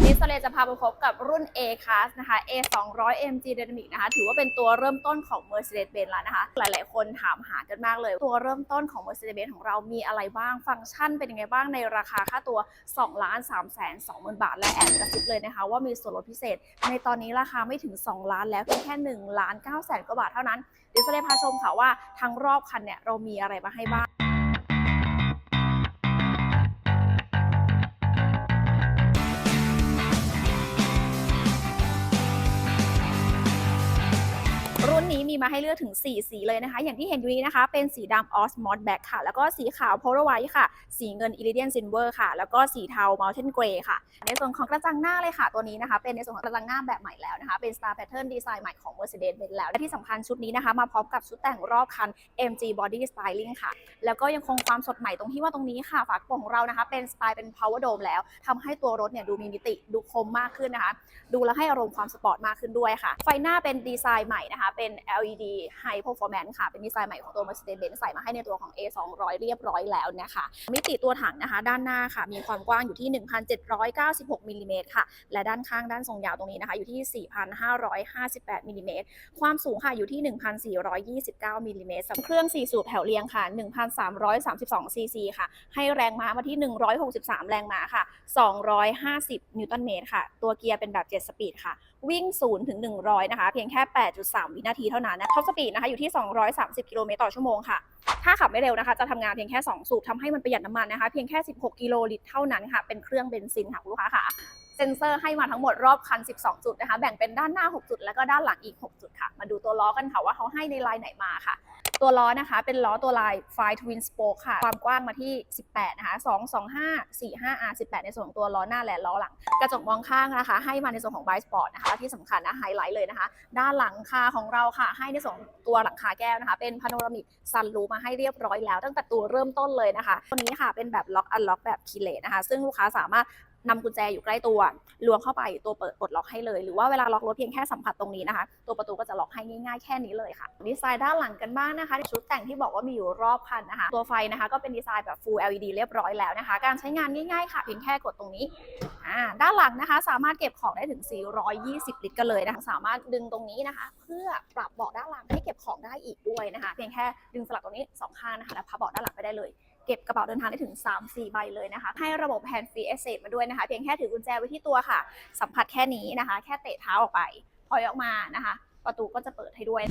วันนี้สเลจะพาไปพบกับรุ่น A Class นะคะ A 2 0 0 MG Dynamic นะคะ ถือว่าเป็นตัวเริ่มต้นของ Mercedes-Benz แล้วนะคะ หลาย ๆ คนถามหากันมากเลย ตัวเริ่มต้นของ Mercedes-Benz ของเรามีอะไรบ้าง ฟังก์ชันเป็นยังไงบ้างในราคาค่าตัว2ล้าน3แสน2หมื่นบาท และแอบกระซิบเลยนะคะ ว่ามีส่วนลดพิเศษ ในตอนนี้ราคาไม่ถึง 2 ล้านแล้วเพียงแค่1ล้าน9แสนกว่าบาทเท่านั้นเดี๋ยวสเลพาชมค่ะว่าทั้งรอบคันเนี่ยเรามีอะไรมาให้บ้าง มาให้เลือกถึง 4 สีเลยนะคะ อย่างที่เห็นอยู่นี้นะคะ เป็นสีดำ Osmod Black ค่ะ แล้วก็สีขาว Polar White ค่ะ สีเงิน Iridium Silver ค่ะ แล้วก็สีเทา Mountain Grey ค่ะ ในส่วนของกระจังหน้าเลยค่ะ ตัวนี้นะคะ เป็นในส่วนของกระจังหน้าแบบใหม่แล้วนะคะ เป็น Star Pattern Design ใหม่ของ Mercedes-Benz แล้วและที่สำคัญชุดนี้นะคะ มาพร้อมกับชุดแต่งรอบคัน MG Body Styling ค่ะ แล้วก็ยังคงความสดใหม่ตรงที่ว่าตรงนี้ค่ะ ฝากระโปรงของเรานะคะ เป็นสไตล์เป็น Power Dome แล้วทำให้ตัวรถเนี่ยดูมีมิติดูคมมากขึ้นนะคะ ดูแล้วให้อารมณ์ความสปอร์ตมากขึ้นด้วยค่ะ ไฟหน้าเป็นดีไซน์ใหม่นะคะเป็น LED LED High Performance ค่ะ เป็นดีไซน์ใหม่ของตัว Mercedes-Benz ใส่มาให้ในตัวของ A 2 0 0 เรียบร้อยแล้วนะคะ มิติตัวถังนะคะ ด้านหน้าค่ะ มีความกว้างอยู่ที่ 1,796มิลลิเมตรค่ะ และด้านข้างด้านทรงยาวตรงนี้นะคะ อยู่ที่ 4,558มิลลิเมตร ความสูงค่ะ อยู่ที่ 1,429มิลลิเมตรสำหรับเครื่อง4สูบแถวเรียงค่ะ 1,332ซีซีค่ะ ให้แรงม้ามาที่ 163 แรงม้าค่ะ 250 นิวตันเมตรค่ะ ตัวเกียร์เป็นแบบ 7 สปีดค่ะ วิ่ง0ถึง100 นะคะ เพียงแค่ 8.3 วินาทีเท่านั้นนะท็อปสปีดนะคะอยู่ที่ 230 กิโลเมตรต่อชั่วโมงค่ะ ถ้าขับไม่เร็วนะคะ จะทำงานเพียงแค่ 2 สูบทำให้มันประหยัดน้ำมันนะคะ เพียงแค่ 16 กิโลลิตรเท่านั้นค่ะ เป็นเครื่องเบนซินค่ะคุณลูกค้าค่ะ เซ็นเซอร์ให้มาทั้งหมดรอบคัน 12 จุดนะคะ แบ่งเป็นด้านหน้า 6 จุด แล้วก็ด้านหลังอีก 6 จุดค่ะ มาดูตัวล้อกันค่ะว่าเขาให้ในลายไหนมาค่ะ ตัวล้อนะคะ เป็นล้อตัวลาย f i Twin Spoke ค่ะ ความกว้างมาที่ 18 นะคะ 225 45 R 18 ในส่วนของตัวล้อหน้าและล้อหลัง กระจกมองข้างนะคะ ให้มาในส่วนของ b i Sport นะคะ ที่สำคัญนะไฮไลท์เลยนะคะ ด้านหลังคาของเราค่ะ ให้ในส่วนของตัวหลังคาแก้วนะคะ เป็นพาโนรามิกซันรูมาให้เรียบร้อยแล้ว ตั้งแต่ตัวเริ่มต้นเลยนะคะ ตัวนี้ค่ะเป็นแบบล็อกอันล็อกแบบคีเลนะคะ ซึ่งลูกค้าสามารถ นำกุญแจอยู่ใกล้ตัวล้วงเข้าไปตัวเปิดปลดล็อกให้เลย หรือว่าเวลาล็อกรถเพียงแค่สัมผัสตรงนี้นะคะ ตัวประตูก็จะล็อกให้ง่ายๆแค่นี้เลยค่ะ ดีไซน์ด้านหลังกันบ้างนะคะชุดแต่งที่บอกว่ามีอยู่รอบคันนะคะ ตัวไฟนะคะก็เป็นดีไซน์แบบ Full LED เรียบร้อยแล้วนะคะ การใช้งานง่ายๆค่ะ เพียงแค่กดตรงนี้อ่าด้านหลังนะคะ สามารถเก็บของได้ถึง 420 ลิตรกันเลยนะคะสามารถดึงตรงนี้นะคะ เพื่อปรับเบาะด้านหลังให้เก็บของได้อีกด้วยนะคะ เพียงแค่ดึงสลักตรงนี้สองข้างนะคะแล้วพับเบาะด้านหลังไปได้เลย เก็บกระเป๋าเดินทางได้ถึง 3-4 ใบเลยนะคะ ให้ระบบแฮนด์ฟรีเอเซมาด้วยนะคะ เพียงแค่ถือกุญแจไว้ที่ตัวค่ะ สัมผัสแค่นี้นะคะ แค่เตะเท้าออกไปพอยออกมานะคะ ประตูก็จะเปิดให้ด้วย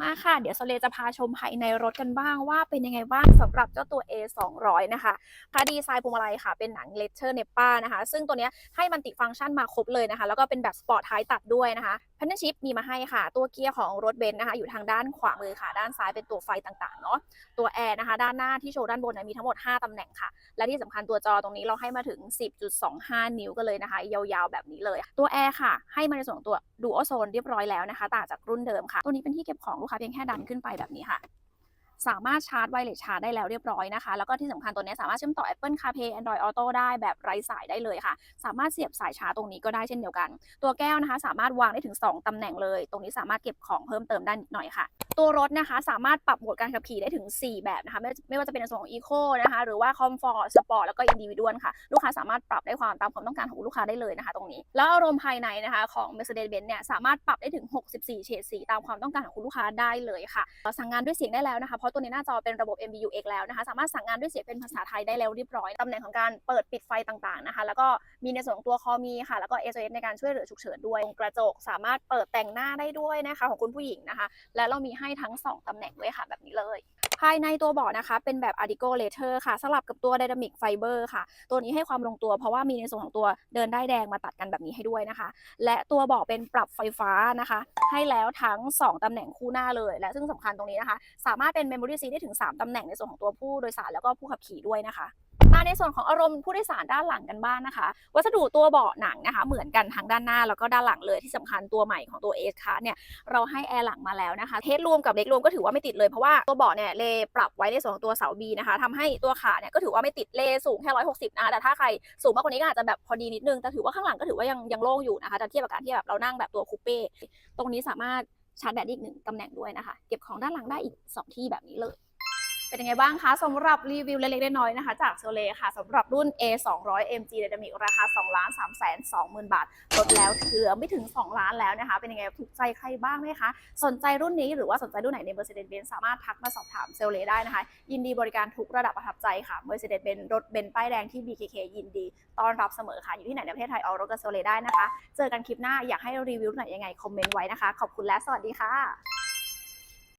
มาค่ะ เดี๋ยวโซเลจะพาชมภายในรถกันบ้างว่าเป็นยังไงบ้างสำหรับเจ้าตัว A 2 0 0นะคะค่ะดีไซน์พวงมาลัยค่ะ เป็นหนังเลเชอร์เนป้านะคะ ซึ่งตัวเนี้ยให้มันติฟังก์ชันมาครบเลยนะคะ แล้วก็เป็นแบบสปอร์ตไทตัดด้วยนะคะพันธชิปมีมาให้ค่ะ ตัวเกียร์ของรถเบนซ์นะคะ อยู่ทางด้านขวามือค่ะ ด้านซ้ายเป็นตัวไฟต่างๆเนาะตัวแอร์นะคะ ด้านหน้าที่โชว์ด้านบนเนยมีทั้งหมด 5 ตำแหน่งค่ะ และที่สำคัญตัวจอตรงนี้เราให้มาถึง 10.25 นิ้วกันเลยนะคะ ยาวๆแบบนี้เลย ตัวแอร์ค่ะ ให้มาในส่วนของตัวดูโอโซนเรียบร้อยแล้วนะคะ ต่างจากรุ่นเดิมค่ะ ตัวนี้เป็นที่เก็บของลูกค้าเพียงแค่ดันขึ้นไปแบบนี้ค่ะ สามารถชาร์จไวเลสชาร์จได้แล้วเรียบร้อยนะคะ แล้วก็ที่สำคัญตัวนี้สามารถเชื่อมต่อ Apple CarPlay Android Auto ได้แบบไร้สายได้เลยค่ะ สามารถเสียบสายชาร์จตรงนี้ก็ได้เช่นเดียวกัน ตัวแก้วนะคะ สามารถวางได้ถึง 2ตำแหน่งเลย ตรงนี้สามารถเก็บของเพิ่มเติมได้นิดหน่อยค่ะ ตัวรถนะคะสามารถปรับโหมดการขับขี่ได้ถึง 4 แบบนะคะ ไม่ไม่ว่าจะเป็นในส่วนของ Eco นะคะหรือว่า Comfort Sport แล้วก็ Individual ค่ะลูกค้าสามารถปรับได้ความตามความต้องการของลูกค้าได้เลยนะคะ ตรงนี้ แล้วอารมณ์ภายในนะคะของ Mercedes-Benz เนี่ยสามารถปรับได้ถึง 64 เฉดสีตามความต้องการของคุณลูกค้าได้เลยค่ะสั่งงานด้วยเสียงได้แล้วนะคะพราะตัวในหน้าจอเป็นระบบ MBUX แล้วนะคะ สามารถสั่งงานด้วยเสียงเป็นภาษาไทยได้แล้วเรียบร้อยตำแหน่งของการเปิดปิดไฟต่างๆนะคะ แล้วก็มีในส่วนของตัวคอมีค่ะ แล้วก็ SOS ในการช่วยเหลือฉุกเฉินด้วยกระจกสามารถเปิดแต่งหน้าได้ด้วยนะคะของคุณผู้หญิงนะคะ และเรามีให้ทั้ง 2ตำแหน่งด้วยค่ะแบบนี้เลย ภายในตัวเบาะนะคะ เป็นแบบ Artico Leather ค่ะ สลับกับตัว Dynamic Fiber ค่ะ ตัวนี้ให้ความลงตัวเพราะว่ามีในส่วนของตัวเดินได้แดงมาตัดกันแบบนี้ให้ด้วยนะคะ และตัวเบาะเป็นปรับไฟฟ้านะคะ ให้แล้วทั้ง 2 ตำแหน่งคู่หน้าเลย และซึ่งสำคัญตรงนี้นะคะ สามารถเป็น Memory Seat ได้ถึง 3 ตำแหน่งในส่วนของตัวผู้โดยสารแล้วก็ผู้ขับขี่ด้วยนะคะ มาในส่วนของอารมณ์ผู้โดยสารด้านหลังกันบ้างนะคะ วัสดุตัวเบาะหนังนะคะ เหมือนกันทั้งด้านหน้าแล้วก็ด้านหลังเลยที่สำคัญตัวใหม่ของตัว S ค่ะเนี่ยเราให้แอร์หลังมาแล้วนะคะ เทสรวมกับเล็กรวมก็ถือว่าไม่ติดเลยเพราะว่าตัวเบาะเนี่ยเลปรับไว้ในส่วนของตัวเสาบีนะคะทำให้ตัวขาเนี่ยก็ถือว่าไม่ติดเลสูงแค่160นะคะแต่ถ้าใครสูงมากกว่านี้ก็อาจจะแบบพอดีนิดนึงแต่ถือว่าข้างหลังก็ถือว่ายังยังโล่งอยู่นะคะแต่เทียบกับการที่แบบเรานั่งแบบตัวคูเป้ตรงนี้สามารถชาร์จแบตอีกหนึ่งตำแหน่งด้วยนะคะ เก็บของด้านหลังได้อีกสองที่แบบนี้เลย เป็นยังไงบ้างคะสำหรับรีวิวเล็กๆน้อยๆนะคะ จากโซเลค่ะสำหรับรุ่น A 2 0 0 MG Dynamic ราคา2ล้าน3แสน20,000 บาทลดแล้วเหลือไม่ถึง 2 ล้านแล้วนะคะ เป็นยังไงถูกใจใครบ้างไหมคะ สนใจรุ่นนี้หรือว่าสนใจรุ่นไหนใน Mercedes-Benz สามารถทักมาสอบถามเซลเลได้นะคะ ยินดีบริการทุกระดับประทับใจค่ะ Mercedes-Benz รถเบนซ์ป้ายแดงที่ BKK ยินดีต้อนรับเสมอค่ะ อยู่ที่ไหนในประเทศไทยเอารถกับเซลเลได้นะคะ เจอกันคลิปหน้าอยากให้รีวิวไหนยังไงคอมเมนต์ไว้นะคะ ขอบคุณและสวัสดีค่ะ